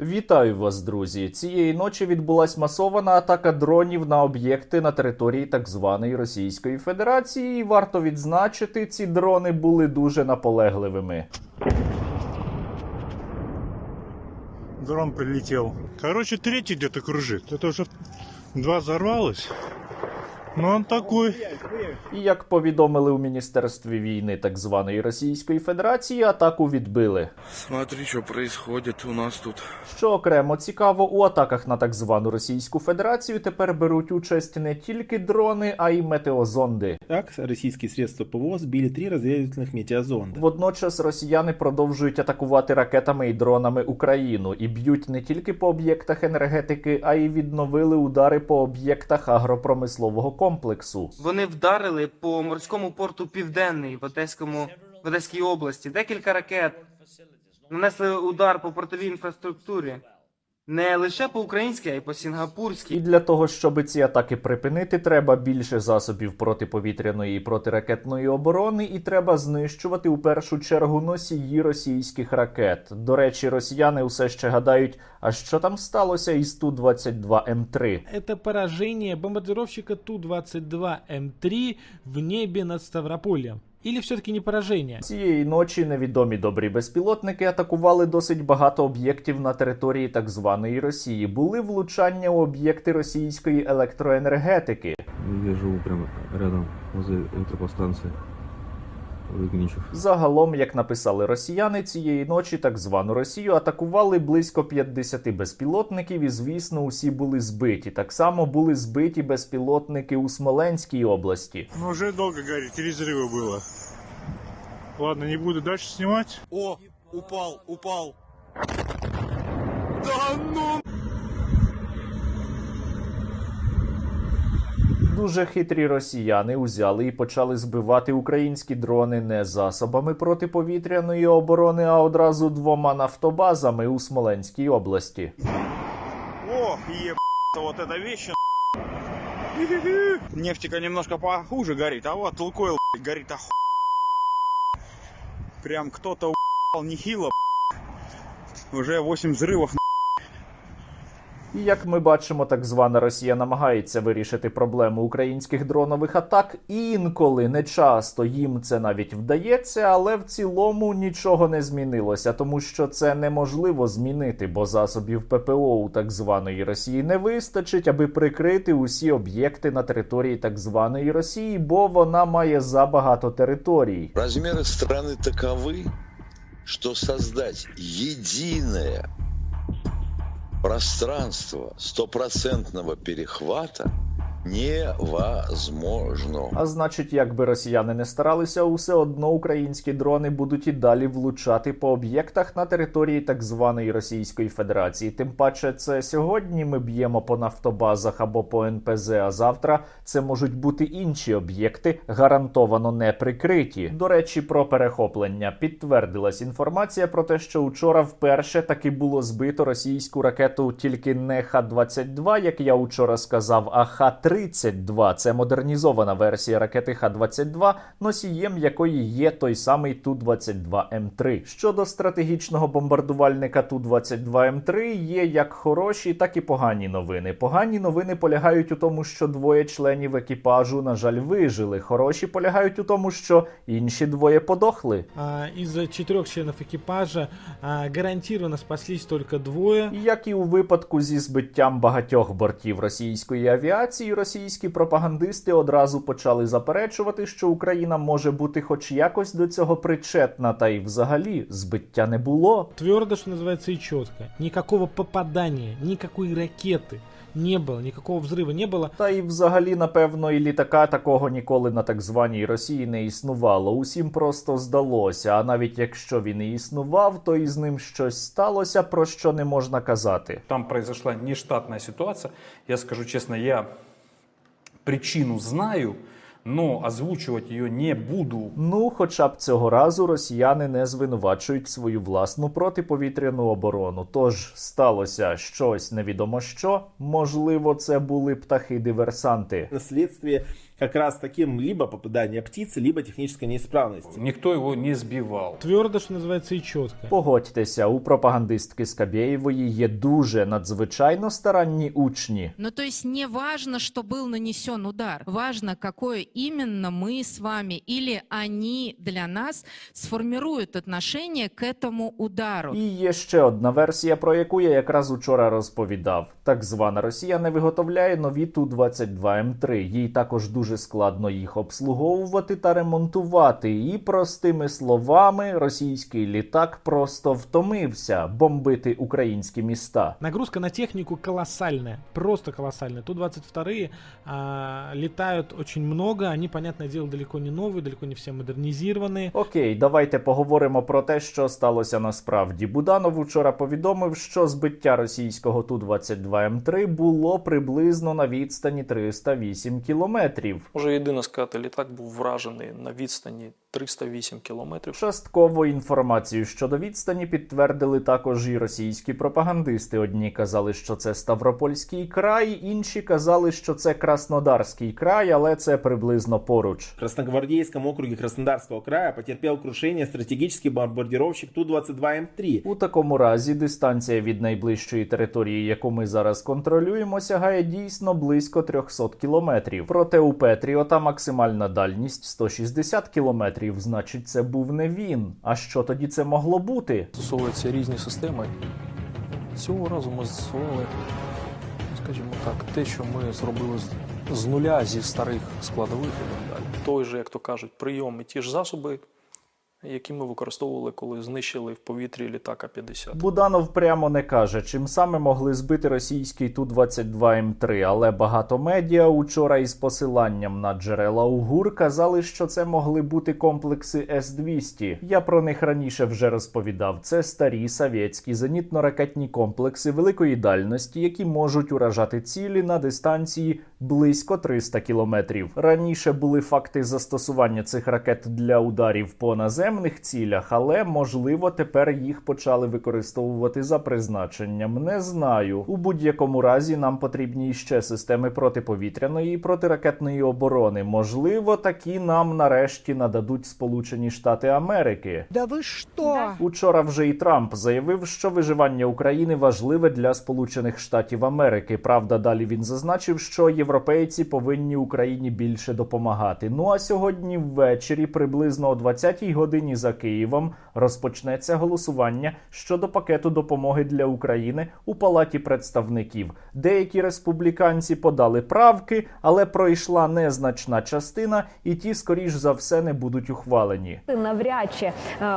Вітаю вас, друзі! Цієї ночі відбулась масована атака дронів на об'єкти на території так званої Російської Федерації. І варто відзначити, ці дрони були дуже наполегливими. Дрон прилетів. Коротше, третій где-то кружит. Это уже два взорвалось. Но он такой. І як повідомили у міністерстві війни так званої Російської Федерації, атаку відбили. Смотри, что происходит у нас тут. Що окремо цікаво, у атаках на так звану Російську Федерацію тепер беруть участь не тільки дрони, а й метеозонди. Так, российские средства ПВО сбили три разведывательных метеозонда. Водночас росіяни продовжують атакувати ракетами і дронами Україну і б'ють не тільки по об'єктах енергетики, а й відновили удари по об'єктах агропромислового комплексу. Вони вдарили по морському порту Південний в Одеському в Одеській області. Декілька ракет нанесли удар по портовій інфраструктурі. Не лише по українській, а й по І для того, щоб ці атаки припинити, треба більше засобів протиповітряної і протиракетної оборони, і треба знищувати у першу чергу носії російських ракет. До речі, росіяни усе ще гадають, а що там сталося із ту 22 М3. Это поражение бомбардировщика Ту-22М3 в небе над Ставрополем. Или все-таки не пораження Цієї ночі невідомі добрі безпілотники атакували досить багато об'єктів на території так званої Росії. Були влучання у об'єкти російської електроенергетики. Я живу прямо рядом возле электропостанции Выгничев. Загалом, як написали росіяни, цієї ночі так звану Росію атакували близько 50 безпілотників, і звісно, усі були збиті. Так само були збиті безпілотники у Смоленській області. Ну, уже долго горит. Три взрыва было. Ладно, не буду дальше снимать. О, упал, упал. Дуже хитрі росіяни узяли і почали збивати українські дрони не засобами протиповітряної оборони, а одразу двома нафтобазами у Смоленській області. О, еб... вот эта вещь. Нефтика немножко похуже горит, а вот Лукойл горит оху... Прям кто-то нехило. Уже 8 взрывов. І як ми бачимо, так звана Росія намагається вирішити проблему українських дронових атак. Інколи не часто їм це навіть вдається, але в цілому нічого не змінилося, тому що це неможливо змінити, бо засобів ППО у так званої Росії не вистачить, аби прикрити усі об'єкти на території так званої Росії, бо вона має забагато територій. Размеры страны таковы, что создать единое пространство стопроцентного перехвата невозможно. А значить, як би росіяни не старалися, усе одно українські дрони будуть і далі влучати по об'єктах на території так званої Російської Федерації. Тим паче, це сьогодні ми б'ємо по нафтобазах або по НПЗ, а завтра це можуть бути інші об'єкти, гарантовано не прикриті. До речі, про перехоплення підтвердилась інформація про те, що учора вперше таки було збито російську ракету тільки не Х-22, як я учора сказав, а Х-32. Це модернізована версія ракети Х-22, носієм якої є той самий Ту-22М3. Щодо стратегічного бомбардувальника Ту-22М3 є як хороші, так і погані новини. Погані новини полягають у тому, що двоє членів екіпажу, на жаль, вижили. Хороші полягають у тому, що інші двоє подохли. А, из четырех членов экипажа а, гарантированно спаслись только двое. Як і у випадку зі збиттям багатьох бортів російської авіації, російські пропагандисти одразу почали заперечувати, що Україна може бути хоч якось до цього причетна, та й взагалі збиття не було. Твердо, что называется, и четко. Никакого попадания, никакой ракеты не было, никакого взрыва не было. Та й взагалі, напевно, і літака такого ніколи на так званій Росії не існувало. Усім просто здалося. А навіть якщо він і існував, то із ним щось сталося, про що не можна казати. Там произошла нештатная ситуация. Я скажу честно, я причину знаю, но озвучувати її не буду. Ну, хоча б цього разу росіяни не звинувачують свою власну протиповітряну оборону. Тож сталося щось невідомо що. Можливо, це були птахи-диверсанти. Следствие как раз таким либо попадание птицы, либо технической неисправности. Никто его не сбивал. Твердо, что называется, и четко. Погодьтеся, у пропагандистки Скабєєвої є дуже надзвичайно старанні учні. Ну, то есть не важно, что был нанесен удар, важно, какое именно мы с вами или они для нас сформируют отношение к этому удару. І є ще одна версія, про яку я якраз учора розповідав. Так звана Росія не виготовляє нові Ту-22М3. Їй також дуже складно їх обслуговувати та ремонтувати. І простими словами, російський літак просто втомився бомбити українські міста. Нагрузка на технику колоссальная, просто колоссальная. Ту-22 а, летают очень много, они, понятное дело, далеко не новые, далеко не все модернизированные. Окей, давайте поговоримо про те, що сталося насправді. Буданов учора повідомив, що збиття російського Ту-22М3 було приблизно на відстані 308 кілометрів. Може єдине сказати, літак був вражений на відстані 308 кілометрів. Частково інформацію щодо відстані підтвердили також і російські пропагандисти. Одні казали, що це Ставропольський край, інші казали, що це Краснодарський край, але це приблизно поруч. В Красногвардейском округе Краснодарского края потерпел крушение стратегический бомбардировщик Ту-22М3. У такому разі дистанція від найближчої території, яку ми зараз контролюємо, сягає дійсно близько 300 кілометрів. Проте у Петріота максимальна дальність 160 кілометрів. Значить, це був не він. А що тоді це могло бути? Стосовуються різні системи. Цього разу ми застосували, скажімо так, те, що ми зробили з нуля зі старих складових і так далі. Той же, як то кажуть, прийом і ті ж засоби, які ми використовували, коли знищили в повітрі літака 50. Буданов прямо не каже, чим саме могли збити російський Ту-22М3, але багато медіа учора із посиланням на джерела УГУР казали, що це могли бути комплекси С-200. Я про них раніше вже розповідав. Це старі совєтські зенітно-ракетні комплекси великої дальності, які можуть уражати цілі на дистанції близько 300 кілометрів. Раніше були факти застосування цих ракет для ударів по наземних цілях, але можливо тепер їх почали використовувати за призначенням. Не знаю. У будь-якому разі нам потрібні ще системи протиповітряної і протиракетної оборони. Можливо, такі нам нарешті нададуть Сполучені Штати Америки. Да вы что? Учора вже і Трамп заявив, що виживання України важливе для Сполучених Штатів Америки. Правда, далі він зазначив, що європейці повинні Україні більше допомагати. Ну а сьогодні ввечері, приблизно о 20-й годині за Києвом, розпочнеться голосування щодо пакету допомоги для України у Палаті представників. Деякі республіканці подали правки, але пройшла незначна частина, і ті, скоріш за все, не будуть ухвалені. Навряд чи е,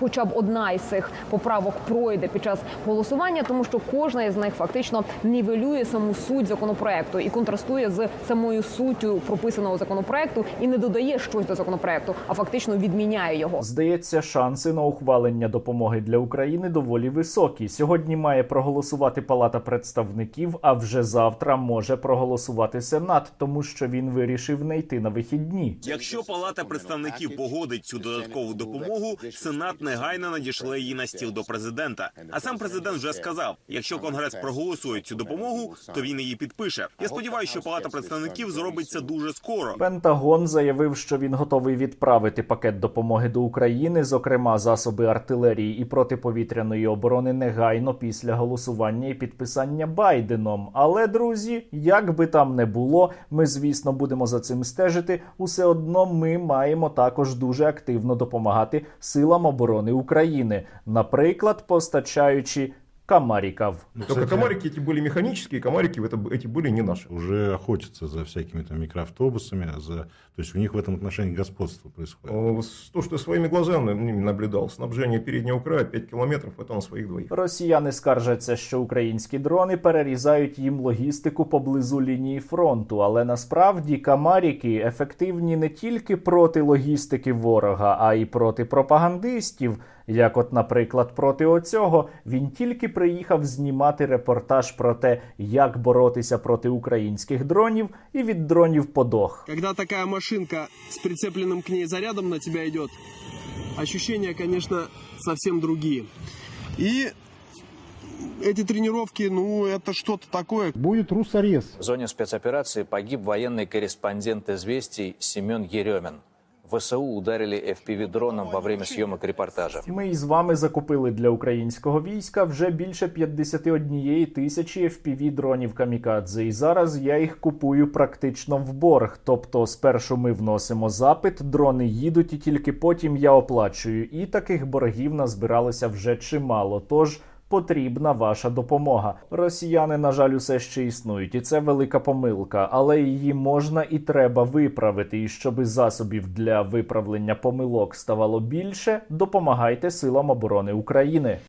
хоча б одна із цих поправок пройде під час голосування, тому що кожна із них фактично нівелює саму суть законопроекту і контрастує з самою суттю прописаного законопроекту і не додає щось до законопроекту, а фактично відміняє його. Здається, шанси на ухвалення допомоги для України доволі високі. Сьогодні має проголосувати Палата представників, а вже завтра може проголосувати Сенат, тому що він вирішив не йти на вихідні. Якщо Палата представників погодить цю додаткову допомогу, Сенат негайно надішле її на стіл до президента. А сам президент вже сказав: якщо конгрес проголосує цю допомогу, то він її підпише. Я сподіваюся, що Палата представників зробить це дуже скоро. Пентагон заявив, що він готовий відправити пакет допомоги до України, зокрема засоби артилерії і протиповітряної оборони, негайно після голосування і підписання Байденом. Але друзі, як би там не було, ми звісно будемо за цим стежити. Усе одно ми маємо також дуже активно допомагати силам оборони України, наприклад, постачаючи. Камарікав. Только комарики эти были механические, комарики это, эти были не наши. Уже охотятся за всякими там микроавтобусами, за... то есть у них в этом отношении господство происходит. Э, с- То, что я своими глазами м, наблюдал, снабжение переднего края 5 километров, это на своих двоих. Росіяни скаржаться, що українські дрони перерізають їм логістику поблизу лінії фронту, але насправді камаріки ефективні не тільки проти логістики ворога, а й проти пропагандистів. Як, от, наприклад, проти оцього він тільки приїхав знімати репортаж про те, як боротися проти українських дронів, і від дронів подох. Когда такая машинка с прицепленным к ней зарядом на тебя идет, ощущения, конечно, совсем другие. И эти тренировки, ну, это что-то такое. Будет русарез. В зоне спецоперации погиб военный корреспондент «Известий» Семен Еремин. ВСУ ударили FPV-дроном во время съемок репортажа. Ми із вами закупили для українського війська вже більше 51 тисячі fpv дронів камікадзе, і зараз я їх купую практично в борг. Тобто, спершу ми вносимо запит, дрони їдуть, і тільки потім я оплачую. І таких боргів назбиралося вже чимало. Тож. Потрібна ваша допомога. Росіяни, на жаль, усе ще існують, і це велика помилка, але її можна і треба виправити. І щоби засобів для виправлення помилок ставало більше, допомагайте силам оборони України.